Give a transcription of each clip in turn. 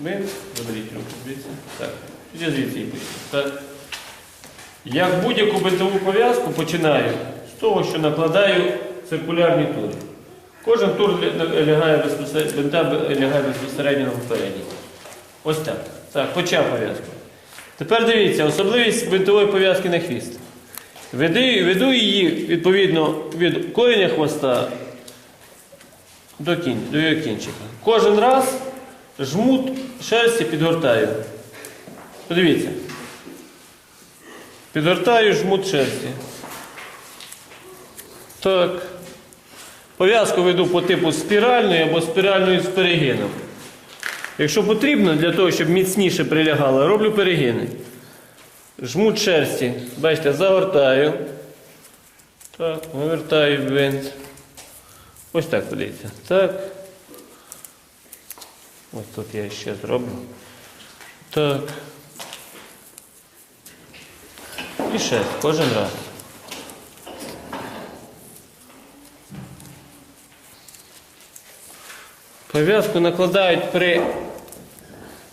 Ми заберіть руку звідси. Так. Тоді звідси і пишемо. Як будь-яку бинтову пов'язку починаю з того, що накладаю циркулярні тури. Кожен тур лягає безпосередньо, на попередній. Ось так. Так, почав пов'язку. Тепер дивіться, особливість бинтової пов'язки на хвіст. Веду її відповідно від кореня хвоста до, кін, до його кінчика. Кожен раз жмут шерсті підгортаю. Подивіться. Підгортаю жмут шерсті. Так. Пов'язку веду по типу спіральної або спіральної з перегином. Якщо потрібно, для того, щоб міцніше прилягало, роблю перегини. Жмут шерсті. Бачите, загортаю. Так, вивертаю бинт. Ось так подивіться. Так. Ось тут я ще зроблю. Так. І ще кожен раз. Пов'язку накладають при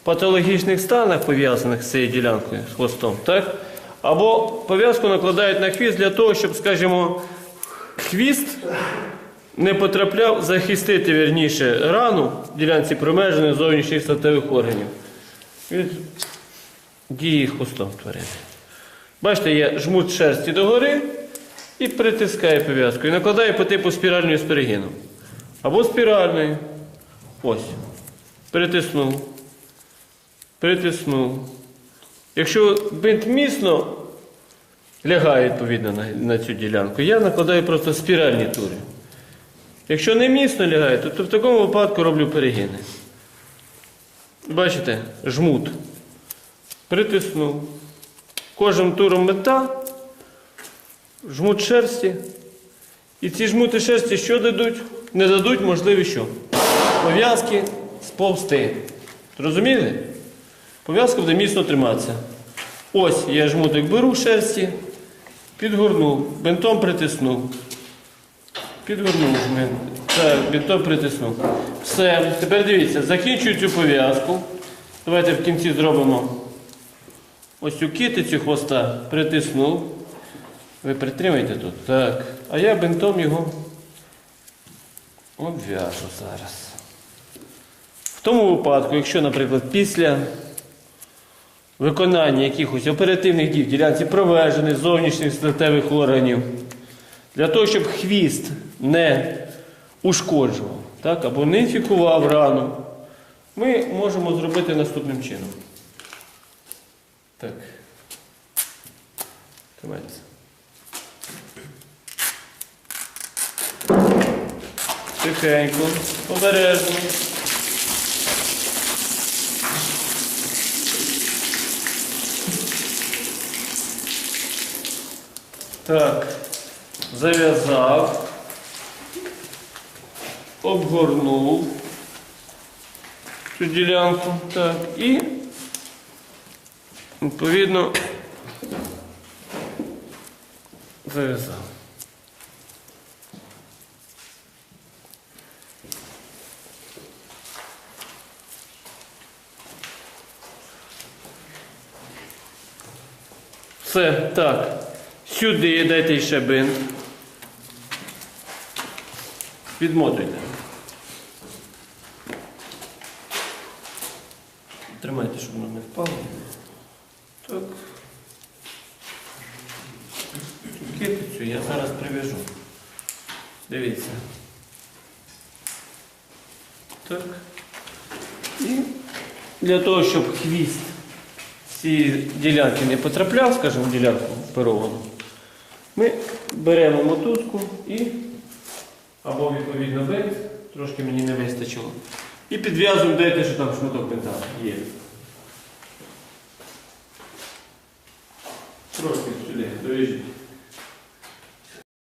патологічних станах, пов'язаних з цією ділянкою, з хвостом, так? Або пов'язку накладають на хвіст для того, щоб, скажімо, хвіст не потрапляв захистити вірніше рану в ділянці промежених зовнішніх статевих органів від дії хвостом тварини. Бачите, я жмут шерсті догори і притискаю пов'язку. І накладаю по типу спіральної перегином. Або спіральної. Ось. Притиснув. Притиснув. Якщо бинт міцно лягає відповідно на цю ділянку, я накладаю просто спіральні тури. Якщо не міцно лягає, то, в такому випадку роблю перегини. Бачите, жмут. Притиснув. Кожним туром мета, жмут шерсті. І ці жмути шерсті що дадуть? Не дадуть можливість що? Пов'язки сповзти. Зрозуміли? Пов'язка буде міцно триматися. Ось я жмутик беру шерсті, підгорнув, бинтом притиснув. Підгорнув жмент. Так, бинтом притиснув. Все. Тепер дивіться, закінчую цю пов'язку. Давайте в кінці зробимо ось цю китицю хвоста, притиснув. Ви притримайте тут. Так. А я бинтом його обв'яжу зараз. В тому випадку, якщо, наприклад, після виконання якихось оперативних дій в ділянці провежених зовнішніх статевих органів, для того, щоб хвіст не ушкоджував так, або не інфікував рану, ми можемо зробити наступним чином. Так. Тримайтеся. Тихенько, обережно. Так, зав'язав, обгорнув цю ділянку. Так, і відповідно зав'язав. Все, так. Сюди дайте ще бинт. Відмотуйте. Тримайте, щоб воно не впало. Так. Цю китицю я зараз прив'яжу. Дивіться. Так. І для того, щоб хвіст ці ділянки не потрапляв, скажімо, ділянку оперовану, ми беремо мотузку і, або відповідно бинт, трошки мені не вистачило, і підв'язуємо, дайте, що там шматок бинта є. Трошки сюди, довіжіть.